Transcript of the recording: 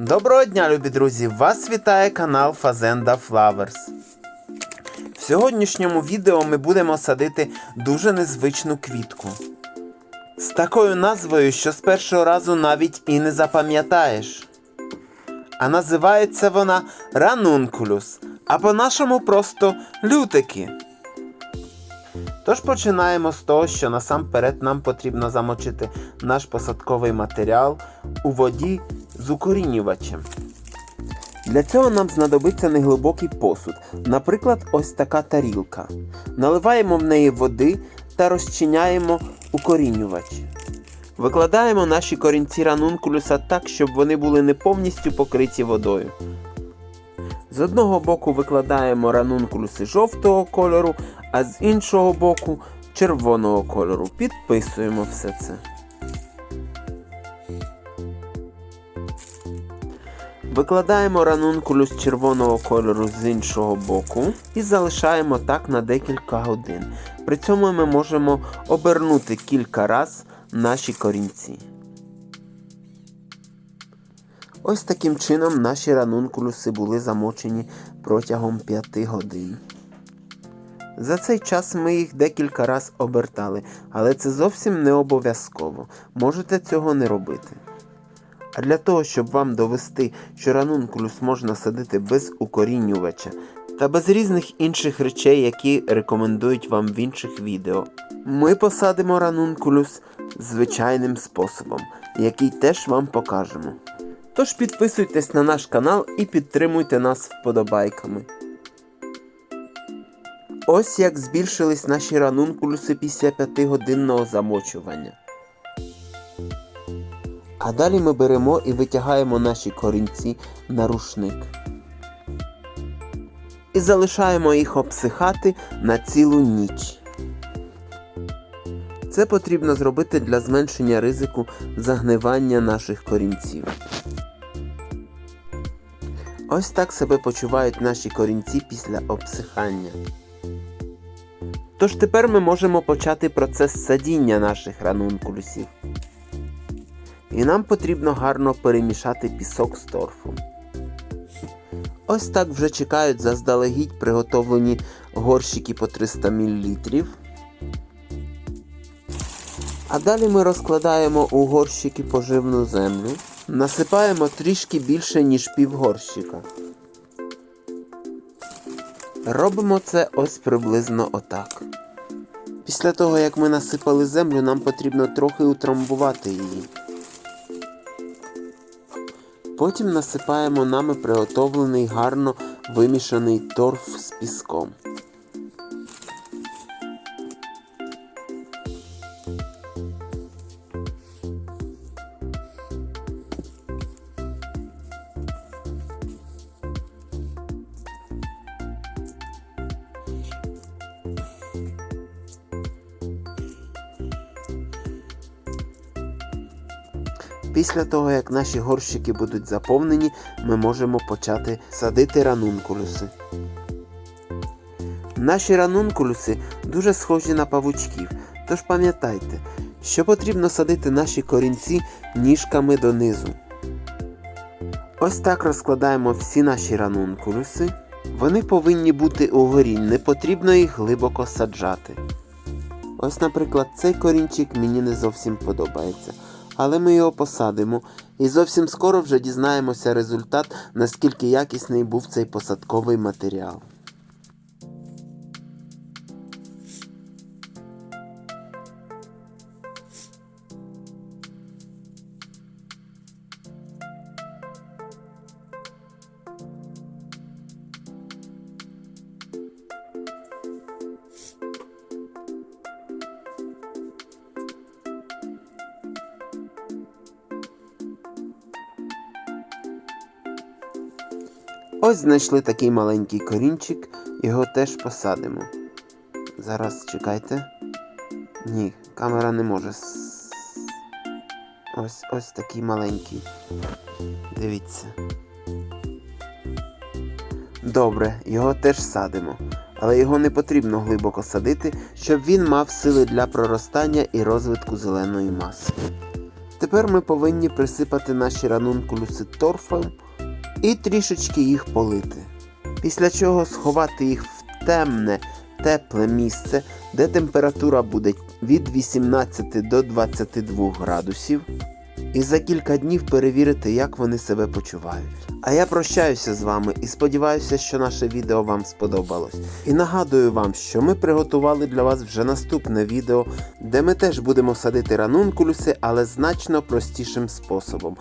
Доброго дня, любі друзі! Вас вітає канал Fazenda Flowers. В сьогоднішньому відео ми будемо садити дуже незвичну квітку. З такою назвою, що з першого разу навіть і не запам'ятаєш. А називається вона ранункулюс, а по-нашому просто лютики. Тож починаємо з того, що насамперед нам потрібно замочити наш посадковий матеріал у воді з укорінювачем. Для цього нам знадобиться неглибокий посуд, наприклад, ось така тарілка. Наливаємо в неї води та розчиняємо укорінювач. Викладаємо наші корінці ранункулюса так, щоб вони були не повністю покриті водою. З одного боку викладаємо ранункулюси жовтого кольору, а з іншого боку червоного кольору. Підписуємо все це. Викладаємо ранункулюс червоного кольору з іншого боку і залишаємо так на декілька годин. При цьому ми можемо обернути кілька раз наші корінці. Ось таким чином наші ранункулюси були замочені протягом 5 годин. За цей час ми їх декілька раз обертали, але це зовсім не обов'язково. Можете цього не робити. А для того, щоб вам довести, що ранункулюс можна садити без укорінювача та без різних інших речей, які рекомендують вам в інших відео, ми посадимо ранункулюс звичайним способом, який теж вам покажемо. Тож підписуйтесь на наш канал і підтримуйте нас вподобайками. Ось як збільшились наші ранункулюси після 5-годинного замочування. А далі ми беремо і витягаємо наші корінці на рушник. І залишаємо їх обсихати на цілу ніч. Це потрібно зробити для зменшення ризику загнивання наших корінців. Ось так себе почувають наші корінці після обсихання. Тож тепер ми можемо почати процес садіння наших ранункулюсів. І нам потрібно гарно перемішати пісок з торфом. Ось так вже чекають заздалегідь приготовлені горщики по 300 мл. А далі ми розкладаємо у горщики поживну землю, насипаємо трішки більше, ніж пів горщика. Робимо це ось приблизно отак. Після того, як ми насипали землю, нам потрібно трохи утрамбувати її. Потім насипаємо нами приготовлений гарно вимішаний торф з піском. Після того, як наші горщики будуть заповнені, ми можемо почати садити ранункулюси. Наші ранункулюси дуже схожі на павучків, тож пам'ятайте, що потрібно садити наші корінці ніжками донизу. Ось так розкладаємо всі наші ранункулюси. Вони повинні бути угорі, не потрібно їх глибоко саджати. Ось, наприклад, цей корінчик мені не зовсім подобається але ми його посадимо і зовсім скоро вже дізнаємося результат, наскільки якісний був цей посадковий матеріал. Ось знайшли такий маленький корінчик, його теж посадимо. Зараз чекайте. Ні, камера не може. Ось ось такий маленький. Дивіться. Добре, його теж садимо. Але його не потрібно глибоко садити, щоб він мав сили для проростання і розвитку зеленої маси. Тепер ми повинні присипати наші ранункулюси торфом і трішечки їх полити. Після чого сховати їх в темне, тепле місце, де температура буде від 18 до 22 градусів. І за кілька днів перевірити, як вони себе почувають. А я прощаюся з вами і сподіваюся, що наше відео вам сподобалось. І нагадую вам, що ми приготували для вас вже наступне відео, де ми теж будемо садити ранункулюси, але значно простішим способом.